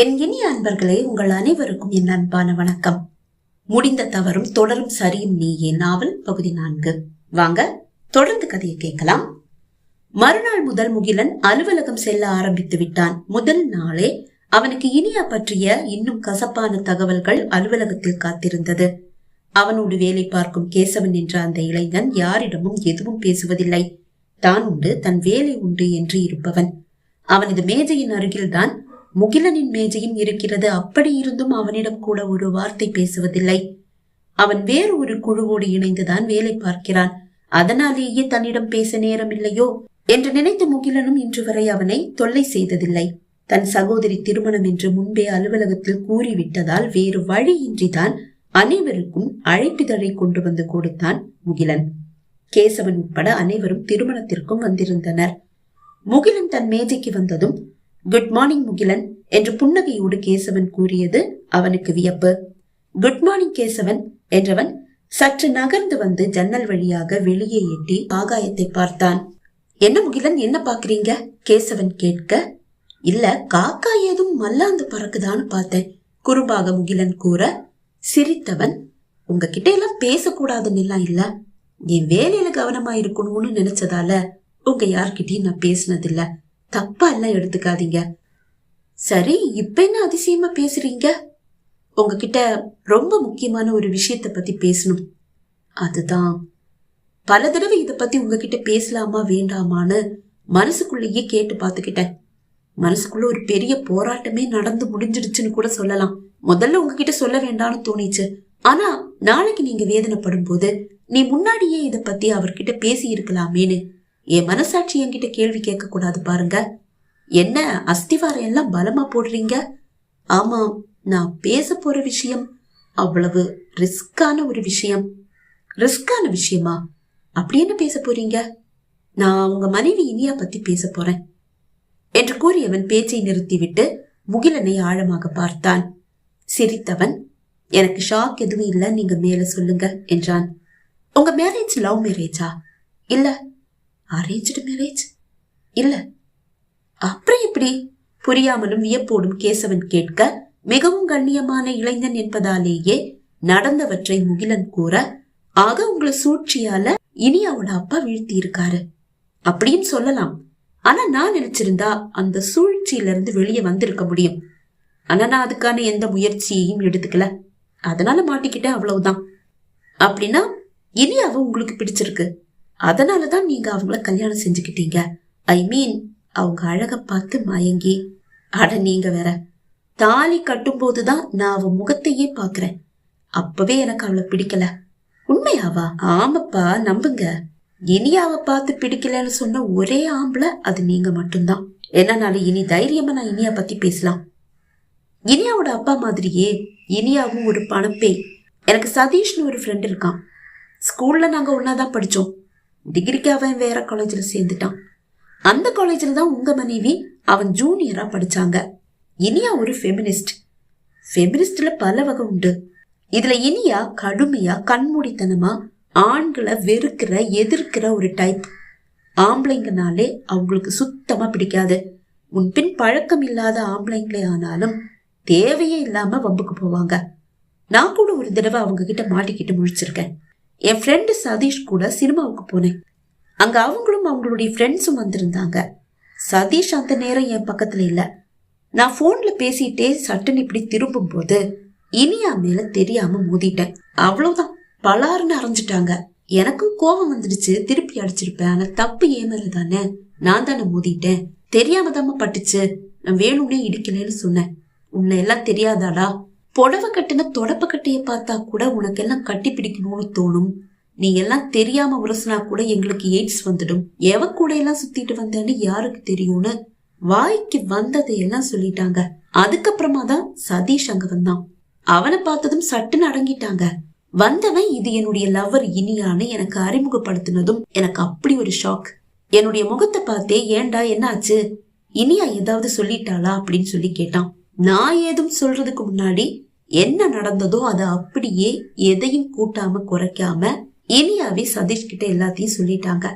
என் இனிய அன்பர்களே உங்கள் அனைவருக்கும் என் அன்பான வணக்கம். முடிந்த தவறும் தொடரும் சரியும் நீயே நாவல் பகுதி நான்கு. வாங்க தொடர்ந்து கதையை கேட்கலாம். மறுநாள் முதல் முகிலன் அலுவலகம் செல்ல ஆரம்பித்து விட்டான். முதல் நாளே அவனுக்கு இனியா பற்றிய இன்னும் கசப்பான தகவல்கள் அலுவலகத்தில் காத்திருந்தது. அவனோடு வேலை பார்க்கும் கேசவன் என்ற அந்த இளைஞன் யாரிடமும் எதுவும் பேசுவதில்லை. தான் உண்டு தன் வேலை உண்டு என்று இருப்பவன். அவனது மேஜையின் அருகில்தான் முகிலனின் மேஜையும் இருக்கிறது. அப்படி இருந்தும் அவனிடம் கூட ஒரு வார்த்தை பேசுவதில்லை. அவன் வேறு ஒரு குழுவோடு இணைந்துதான் வேலை பார்க்கிறான். அதனாலேயே தன்னிடம் பேச நேரமில்லையோ என்று நினைத்த முகிலனும் இன்று வரை அவனை தொல்லை செய்ததில்லை. தன் சகோதரி திருமணம் என்று முன்பே அலுவலகத்தில் கூறிவிட்டதால் வேறு வழியின்றிதான் அனைவருக்கும் அழைப்பிதழை கொண்டு வந்து கொடுத்தான் முகிலன். கேசவன் உட்பட அனைவரும் திருமணத்திற்கும் வந்திருந்தனர். முகிலன் தன் மேஜைக்கு வந்ததும் குட் மார்னிங் முகிலன் என்று புன்னகையோடு கேசவன் கூறியது அவனுக்கு வியப்பு. குட் மார்னிங் கேசவன் என்றவன் சற்று நகர்ந்து வந்து ஜன்னல் வழியாக வெளியே எட்டி ஆகாயத்தை பார்த்தான். என்ன முகிலன் என்ன பாக்குறீங்க கேசவன் கேட்க. இல்ல காக்கா ஏதும் மல்லாந்து பறக்குதான்னு பார்த்தேன் குறும்பாக முகிலன் கூற. சிரித்தவன் உங்ககிட்ட எல்லாம் பேசக்கூடாதுன்னு எல்லாம் இல்ல. என் வேலையில கவனமா இருக்கணும்னு நினைச்சதால உங்க யார்கிட்டயும் நான் பேசினதில்ல. தப்பா எல்லாம் எடுத்துக்காதீங்க. சரி இப்ப என்ன அதிசயமா பேசுறீங்க? உங்ககிட்ட ரொம்ப முக்கியமான ஒரு விஷயத்த பத்தி பேசணும். அதுதான் பல தடவை இதை பத்தி உங்ககிட்ட பேசலாமா வேண்டாமான்னு மனசுக்குள்ளேயே கேட்டு பார்த்துக்கிட்டேன் மனசுக்குள்ள ஒரு பெரிய போராட்டமே நடந்து முடிஞ்சிடுச்சுன்னு கூட சொல்லலாம். முதல்ல உங்ககிட்ட சொல்ல வேண்டாம்னு தோணிச்சு. ஆனா நாளைக்கு நீங்க வேதனைப்படும் போது நீ முன்னாடியே இதை பத்தி அவர்கிட்ட பேசி இருக்கலாமேன்னு என் மனசாட்சி என்கிட்ட கேள்வி கேட்க கூடாது பாருங்க. என்ன அஸ்திவாரம் எல்லாம் பலமா போடுறீங்க? ஆமா நான் பேச போற விஷயம் அவ்வளவு ரிஸ்கான ஒரு விஷயம். ரிஸ்கான விஷயமா? அப்படி என்ன பேச போறீங்க? நான் உங்க மனைவி இனியா பத்தி பேச போறேன். என்று கூறியவன் பேச்சை நிறுத்திவிட்டு முகிலனை ஆழமாக பார்த்தான். சிரித்தவன் எனக்கு ஷாக் எதுவும் இல்லை நீங்க மேல சொல்லுங்க என்றான். உங்க மேரேஜ் லவ் மேரேஜா இல்ல அரேஞ்சு மேரேஜ் இல்ல. அப்புறம் எப்படி? புரியாமலும் வியப்போடும் கேசவன் கேட்க மிகவும் கண்ணியமான இளைஞன் என்பதாலேயே நடந்தவற்றை முகிலன் கூற ஆக உங்களை சூழ்ச்சியால இனியாவோட அப்பா வீழ்த்தி இருக்காரு அப்படியும் சொல்லலாம். ஆனா நான் நினைச்சிருந்தா அந்த சூழ்ச்சியில இருந்து வெளியே வந்திருக்க முடியும். ஆனா நான் அதுக்கான எந்த முயற்சியையும் எடுத்துக்கல. அதனால மாட்டிக்கிட்டேன் அவ்வளவுதான். அப்படின்னா இனியாவை உங்களுக்கு பிடிச்சிருக்கு. அதனாலதான் நீங்க அவங்கள கல்யாணம் செஞ்சுக்கிட்டீங்க. ஐ மீன் அவங்க அழக பார்த்து மயங்கி அட நீங்க வேற தாலி கட்டும் போதுதான் நான் அவ முகத்தையே பாக்குறேன் அப்பவே எனக்கு அவளை பிடிக்கல. உண்மையாவா? ஆமாப்பா நம்புங்க. இனியாவ பார்த்து பிடிக்கலன்னு சொன்ன ஒரே ஆம்பளை அது நீங்க மட்டும்தான். என்னனால இனி தைரியமா நான் இனியா பத்தி பேசலாம். இனியாவோட அப்பா மாதிரியே இனியாவும் ஒரு பணப்பேய். எனக்கு சதீஷ்னு ஒரு ஃப்ரெண்ட் இருக்கான். ஸ்கூல்ல நாங்க ஒன்னாதான் படிச்சோம். டிகிரிக்கு அவன் வேற காலேஜில் சேர்ந்துட்டான். அந்த காலேஜில் தான் உங்க மனைவி அவன் ஜூனியரா படிச்சாங்க. இனியா ஒரு ஃபெமினிஸ்ட் ஃபெமினிஸ்ட்ல பல வகை உண்டு. இதுல இனியா கடுமையா கண்மூடித்தனமா ஆண்களை வெறுக்கிற எதிர்க்கிற ஒரு டைப் ஆம்பளைங்கனாலே அவங்களுக்கு சுத்தமா பிடிக்காது. முன்பின் பழக்கம் இல்லாத ஆம்பளைங்களே ஆனாலும் தேவையே இல்லாம வம்புக்கு போவாங்க. நான் கூட ஒரு தடவை அவங்க கிட்ட மாட்டிக்கிட்டு முழிச்சிருக்கேன். என் ஃப்ரெண்டு சதீஷ் கூட சினிமாவுக்கு போனேன். அங்க அவங்களும் அவங்களுடைய ஃப்ரெண்ட்ஸும் வந்திருந்தாங்க. சதீஷ் அந்த நேரம் என் பக்கத்துல இல்ல. நான் போன்ல பேசிட்டே சட்டுன்னு இப்படி திரும்பும் போது இனியா மேல தெரியாம மோதிட்டேன். அவ்வளவுதான். பலாருன்னு அரைஞ்சிட்டாங்க. எனக்கும் கோபம் வந்துடுச்சு. திருப்பி அடிச்சிருப்பேன். ஆனா தப்பு ஏமல தானே. நான் தானே மோதிட்டேன். தெரியாம தாம பட்டுச்சு. நான் வேணும்னே இடிக்கலன்னு சொன்னேன். உன்னை எல்லாம் தெரியாதாடா? புடவை கட்டின தொடப்ப கட்டைய பார்த்தா கூட உனக்கு எல்லாம் கட்டி பிடிக்கணும்னு தோணும். நீ எல்லாம் தெரியாம உரசுனா கூட எங்களுக்கு எய்ட்ஸ் வந்துடும். எவ கூட எல்லாம் சுத்திட்டு வந்தேன்னு யாருக்கு தெரியும்னு? வாய்க்கு வந்ததை எல்லாம் சொல்லிட்டாங்க. அதுக்கப்புறமா தான் சதீஷ் அங்க வந்தான். அவனை பார்த்ததும் சட்டுன்னு அடங்கிட்டாங்க. வந்தவன் இது என்னுடைய லவ்வர் இனியான்னு எனக்கு அறிமுகப்படுத்தினதும் எனக்கு அப்படி ஒரு ஷாக் என்னுடைய முகத்தை பார்த்தே ஏண்டா என்னாச்சு? இனியா ஏதாவது சொல்லிட்டாளா? அப்படின்னு சொல்லி கேட்டான். நான் ஏதும் சொல்றதுக்கு முன்னாடி என்ன நடந்ததோ அதை அப்படியே எதையும் கூட்டாம குறைக்காம இனியாவே சதீஷ் கிட்ட எல்லாத்தையும் சொல்லிட்டாங்க.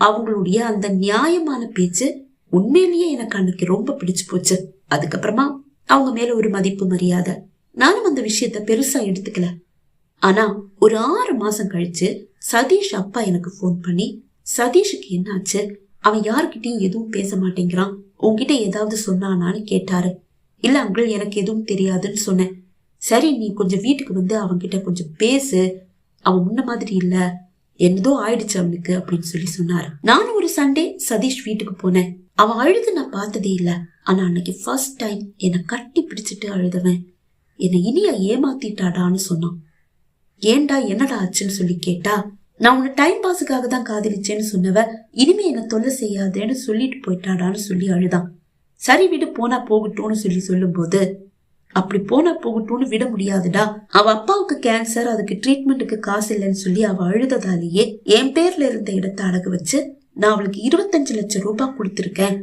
அவங்களுடைய அந்த நியாயமான பேச்சு உண்மையிலேயே எனக்கு அன்னைக்கு ரொம்ப பிடிச்சு போச்சு. அதுக்கப்புறமா அவங்க மேல ஒரு மதிப்பு மரியாதை. நானும் அந்த விஷயத்த பெருசா எடுத்துக்கல. ஆனா ஒரு ஆறு மாசம் கழிச்சு சதீஷ் அப்பா எனக்கு ஃபோன் பண்ணி சதீஷுக்கு என்னாச்சு? அவன் யாருக்கிட்டையும் எதுவும் பேச மாட்டேங்கிறான். உங்ககிட்ட ஏதாவது சொன்னானான்னு கேட்டாரு. இல்ல அங்கிள் எனக்கு எதுவும் தெரியாதுன்னு சொன்னேன். சரி நீ கொஞ்சம் வீட்டுக்கு வந்து அவன்கிட்ட கொஞ்சம் பேசு. அவன் முன்ன மாதிரி இல்லை. என்னதோ ஆயிடுச்சு அவனுக்கு அப்படின்னு சொல்லி சொன்னாரு. நானும் ஒரு சண்டே சதீஷ் வீட்டுக்கு போனேன். அவன் அழுது நான் பார்த்ததே இல்லை. ஆனா அன்னைக்கு ஃபர்ஸ்ட் டைம் என்னை கட்டி பிடிச்சிட்டு அழுதவன். என்னை இனியா ஏமாத்திட்டாடான்னு சொன்னான். ஏன்டா என்னடா ஆச்சுன்னு சொல்லி கேட்டா நான் உன்னை டைம் பாஸுக்காக தான் காதலிச்சேன்னு சொன்னவ இனிமே என்ன தொல்லை செய்யாதேன்னு சொல்லிட்டு போயிட்டாடான்னு சொல்லி அழுதான். சரி விடு போனா போகட்டும்னு சொல்லி சொல்லும்போது அப்படி போனா போகட்டும்னு விட முடியாதுடா. அவ அப்பாவுக்கு கேன்சர் அதுக்கு ட்ரீட்மெண்ட்டுக்கு காசு இல்லைன்னு சொல்லி அவ அழுததாலேயே என் பேர்ல இருந்த இடத்த அடகு வச்சு நான் அவளுக்கு இருபத்தஞ்சு லட்சம் ரூபாய் கொடுத்துருக்கேன்.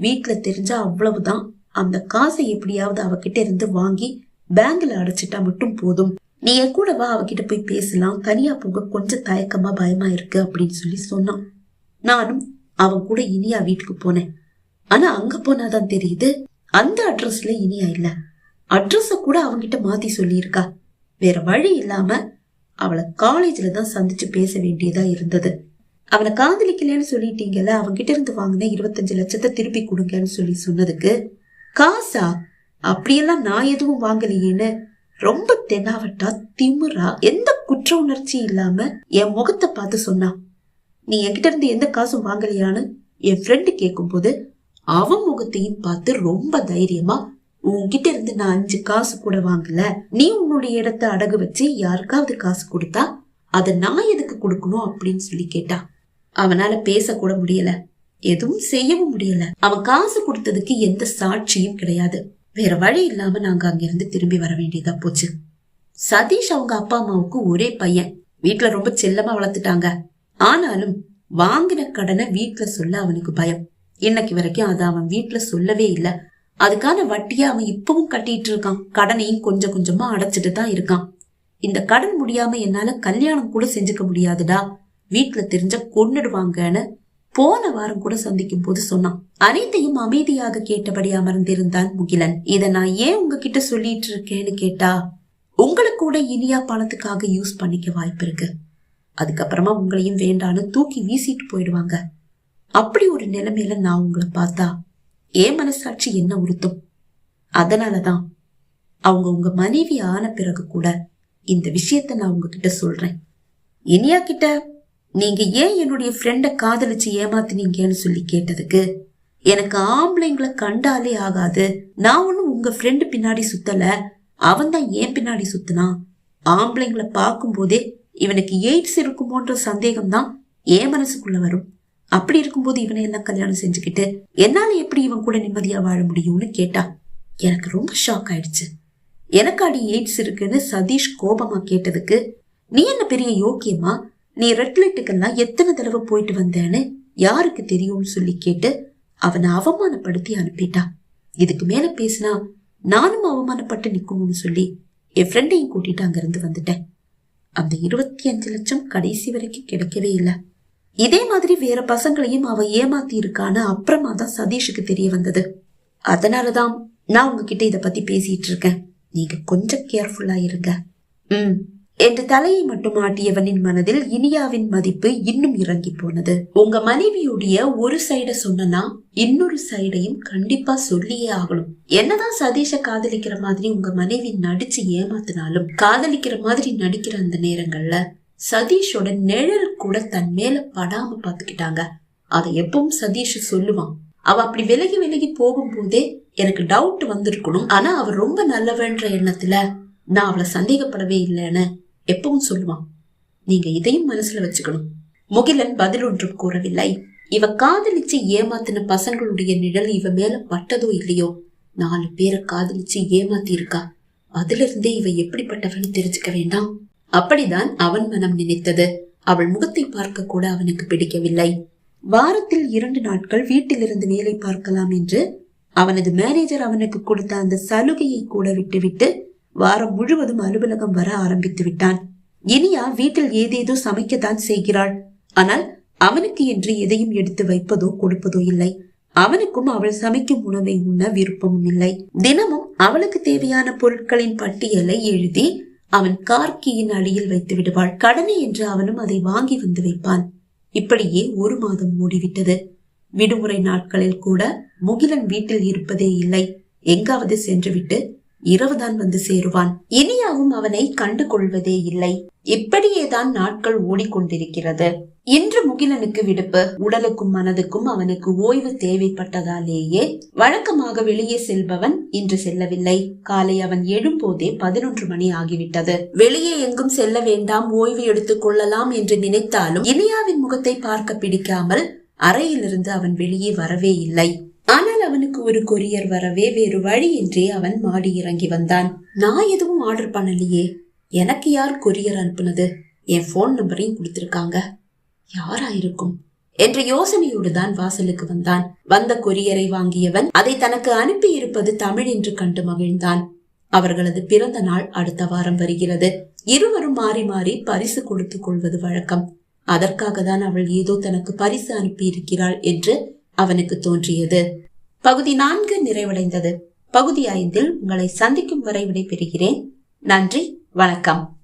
வீட்டுல தெரிஞ்சா அவ்வளவுதான். அந்த காசை எப்படியாவது அவகிட்ட இருந்து வாங்கி பேங்க்ல அடைச்சிட்டா மட்டும் போதும். நீ என் கூட வா அவகிட்ட போய் பேசலாம். தனியா போக கொஞ்சம் தயக்கமா பயமா இருக்கு அப்படின்னு சொல்லி சொன்னான். நானும் அவன் கூட இனியா வீட்டுக்கு போனேன். ஆனா அங்க போனாதான் தெரியுது. அந்த அட்ரஸ்ல இனியா இல்லை. அட்ரஸை கூட அவங்கிட்ட மாத்தி சொல்லியிருக்கா. வேற வழி இல்லாம அவளை காலேஜில் தான் சந்திச்சு பேச வேண்டியதா இருந்தது. அவனை காதலிக்கலன்னு சொல்லிட்டீங்கல்ல அவன்கிட்ட இருந்து வாங்கின இருபத்தஞ்சு லட்சத்தை திருப்பி கொடுங்கன்னு சொல்லி சொன்னதுக்கு காசா அப்படியெல்லாம் நான் எதுவும் வாங்கலையேன்னு ரொம்ப தெனாவட்டா திமுறா எந்த குற்ற உணர்ச்சி இல்லாம என் முகத்தை பார்த்து சொன்னான் நீ என்கிட்ட இருந்து எந்த காசும் வாங்கலையான்னு என் ஃப்ரெண்டு கேட்கும்போது அவன் முகத்தையும் பார்த்து ரொம்ப தைரியமா உன்கிட்ட இருந்து நான் அஞ்சு காசு கூட வாங்கல. நீ உன்னுடைய இடத்த அடகு வச்சு யாருக்காவது காசு கொடுத்தா அதை நான் எதுக்கு கொடுக்கணும் அப்படின்னு சொல்லி கேட்டா. அவனால பேச கூட முடியல. எதுவும் செய்யவும் முடியல. அவன் காசு கொடுத்ததுக்கு எந்த சாட்சியும் கிடையாது. வேற வழி இல்லாம நாங்க அங்கிருந்து திரும்பி வர வேண்டியதா போச்சு. சதீஷ் அவங்க அப்பா அம்மாவுக்கு ஒரே பையன். வீட்டுல ரொம்ப செல்லமா வளர்த்துட்டாங்க. ஆனாலும் வாங்கின கடனை வீட்டுல சொல்ல அவனுக்கு பயம். இன்னைக்கு வரைக்கும் அதை அவன் வீட்டுல சொல்லவே இல்லை. அதுக்கான வட்டியை அவன் இப்பவும் கட்டிட்டு இருக்கான். கடனையும் கொஞ்சம் கொஞ்சமா அடைச்சிட்டு தான் இருக்கான். இந்த கடன் முடியாம என்னால கல்யாணம் கூட செஞ்சுக்க முடியாதுடா. வீட்டுல தெரிஞ்ச கொன்னுடுவாங்கன்னு போன வாரம் கூட சந்திக்கும் போது சொன்னான். அனைத்தையும் அமைதியாக கேட்டபடி அமர்ந்திருந்தான் முகிலன். இத நான் ஏன் உங்ககிட்ட சொல்லிட்டு இருக்கேன்னு கேட்டா உங்களுக்கு கூட இனியா பணத்துக்காக யூஸ் பண்ணிக்க வாய்ப்பு இருக்கு. அதுக்கப்புறமா உங்களையும் வேண்டான்னு தூக்கி வீசிட்டு போயிடுவாங்க. அப்படி ஒரு நிலைமையில நான் உங்களை பார்த்தா ஏன் மனசாட்சி என்ன உறுத்தும்? அதனாலதான் அவங்க உங்க மனைவி ஆன பிறகு கூட இந்த விஷயத்த நான் உங்ககிட்ட சொல்றேன். இனியா கிட்ட நீங்க ஏன் என்னுடைய ஃப்ரெண்ட காதலிச்சு ஏமாத்தினீங்கன்னு சொல்லி கேட்டதுக்கு எனக்கு ஆம்பளைங்களை கண்டாலே ஆகாது. நான் ஒன்றும் உங்க ஃப்ரெண்டு பின்னாடி சுத்தல. அவன் தான் ஏன் பின்னாடி சுத்தினான் ஆம்பளைங்களை பார்க்கும் போதே இவனுக்கு எய்ட்ஸ் இருக்குமோன்ற சந்தேகம் தான் ஏன் மனசுக்குள்ள வரும்? அப்படி இருக்கும்போது இவனை எல்லாம் கல்யாணம் செஞ்சுக்கிட்டு என்னால எப்படி இவன் கூட நிம்மதியா வாழ முடியும்னு கேட்டா எனக்கு ரொம்ப ஷாக் ஆயிடுச்சு. எனக்கு அடி எய்ட்ஸ் இருக்குன்னு சதீஷ் கோபமா கேட்டதுக்கு நீ என்ன பெரிய யோக்கியமா? நீ ரெட் லைட்டுக்கெல்லாம் எத்தனை தடவை போயிட்டு வந்தேன்னு யாருக்கு தெரியும்னு சொல்லி கேட்டு அவனை அவமானப்படுத்தி அனுப்பிட்டா. இதுக்கு மேல பேசினா நானும் அவமானப்பட்டு நிக்கணும்னு சொல்லி என் ஃப்ரெண்டையும் கூட்டிட்டு அங்கிருந்து வந்துட்டேன். அந்த இருபத்தி அஞ்சு லட்சம் கடைசி வரைக்கும் கிடைக்கவே இல்லை. இதே மாதிரி வேற பசங்களையும் அவ ஏமாத்தி இருக்கான்னு அப்புறமா தான் சதீஷுக்கு தெரிய வந்தது. அதனாலதான் நான் உங்ககிட்ட இத பத்தி பேசிட்டு இருக்கேன். நீங்க கொஞ்சம் கேர்ஃபுல்லா இருங்க. ம். என்று தலையை மட்டும் ஆட்டியவனின் மனதில் இனியாவின் மதிப்பு இன்னும் இறங்கி போனது. உங்க மனைவியுடைய ஒரு சைட சொன்னா இன்னொரு சைடையும் கண்டிப்பா சொல்லியே ஆகணும். என்னதான் சதீஷ காதலிக்கிற மாதிரி உங்க மனைவி நடிச்சு ஏமாத்தினாலும் காதலிக்கிற மாதிரி நடிக்கிற அந்த நேரங்கள்ல சதீஷோட நிழல் கூட தன் மேல படாம பாத்துக்கிட்டாங்க. அதை எப்பவும் சதீஷ் சொல்லுவான். அவ அப்படி விலகி விலகி போகும்போதே எனக்கு டவுட் வந்திருக்கணும். ஆனா அவ ரொம்ப நல்லவன்ற எண்ணத்துல நான் அவளை சந்தேகப்படவே இல்லைன்னு எப்பவும் சொல்லுவான். நீங்க இதையும் மனசுல வச்சுக்கணும். முகிலன் பதில் ஒன்றும் கூறவில்லை. இவ காதலிச்சு ஏமாத்தின பசங்களுடைய நிழல் இவ மேல பட்டதோ இல்லையோ? நாலு பேரை காதலிச்சு ஏமாத்தி இருக்கா அதுல இருந்தே இவ எப்படிப்பட்டவன்னு தெரிஞ்சுக்க வேண்டாம். அப்படிதான் அவன் மனம் நினைத்தது. அவள் முகத்தை பார்க்க கூட அவனுக்கு பிடிக்கவில்லை. வாரத்தில் இரண்டு நாட்கள் வீட்டிலிருந்து வேலை பார்க்கலாம் என்று அவனது மேனேஜர் அவனுக்கு கொடுத்த அந்த சலுகையை கூட விட்டுவிட்டு வாரம் முழுவதும் அலுவலகம் வர ஆரம்பித்து விட்டான். இனியா வீட்டில் ஏதேதோ சமைக்கத்தான் செய்கிறாள். ஆனால் அவனுக்கு என்று எதையும் எடுத்து வைப்பதோ கொடுப்பதோ இல்லை. அவனுக்கும் அவள் சமைக்கும் உணவை உண்ண விருப்பமும் இல்லை. தினமும் அவளுக்கு தேவையான பொருட்களின் பட்டியலை எழுதி அவன் கார்க்கியின் அடியில் வைத்து விடுவாள். கடனை என்று அவனும் அதை வாங்கி வந்து வைப்பான். இப்படியே ஒரு மாதம் மூடிவிட்டது விடுமுறை நாட்களில் கூட முகிலன் வீட்டில் இருப்பதே இல்லை. எங்காவது சென்றுவிட்டு இரவுதான் வந்து சேருவான். இனியாவும் அவனை கண்டு கொள்வதே இல்லை. இப்படியேதான் நாட்கள் ஓடிக்கொண்டிருக்கிறது. இன்று முகிலனுக்கு விடுப்பு. உடலுக்கும் மனதுக்கும் அவனுக்கு ஓய்வு தேவைப்பட்டதாலேயே வழக்கமாக வெளியே செல்பவன் இன்று செல்லவில்லை. காலை அவன் எழும்போதே பதினொன்று மணி ஆகிவிட்டது. வெளியே எங்கும் செல்ல வேண்டாம் ஓய்வு எடுத்துக் கொள்ளலாம் என்று நினைத்தாலும் இனியாவின் முகத்தை பார்க்க பிடிக்காமல் அறையிலிருந்து அவன் வெளியே வரவே இல்லை. அவனுக்கு ஒரு கொரியர் வரவே வேறு வழியின்றி அவன் மாடி இறங்கி வந்தான். நான் எதுவும் ஆர்டர் பண்ணலையே. எனக்கு யார் கொரியர் அனுப்புனது? என் போன் நம்பரையும் கொடுத்திருக்காங்க. யாரா இருக்கும்? என்ற யோசனையோடு தான் வாசலுக்கு வந்தான். வந்த கொரியரை வாங்கியவன் அதை தனக்கு அனுப்பி இருப்பது தமிழ் என்று கண்டு மகிழ்ந்தான். அவர்களது பிறந்த நாள் அடுத்த வாரம் வருகிறது. இருவரும் மாறி மாறி பரிசு கொடுத்துக் கொள்வது வழக்கம். அதற்காக தான் அவள் ஏதோ தனக்கு பரிசு அனுப்பியிருக்கிறாள் என்று அவனுக்கு தோன்றியது. பகுதி நான்கு நிறைவடைந்தது. பகுதி ஐந்தில் உங்களை சந்திக்கும் வரை விடைபெறுகிறேன். நன்றி வணக்கம்.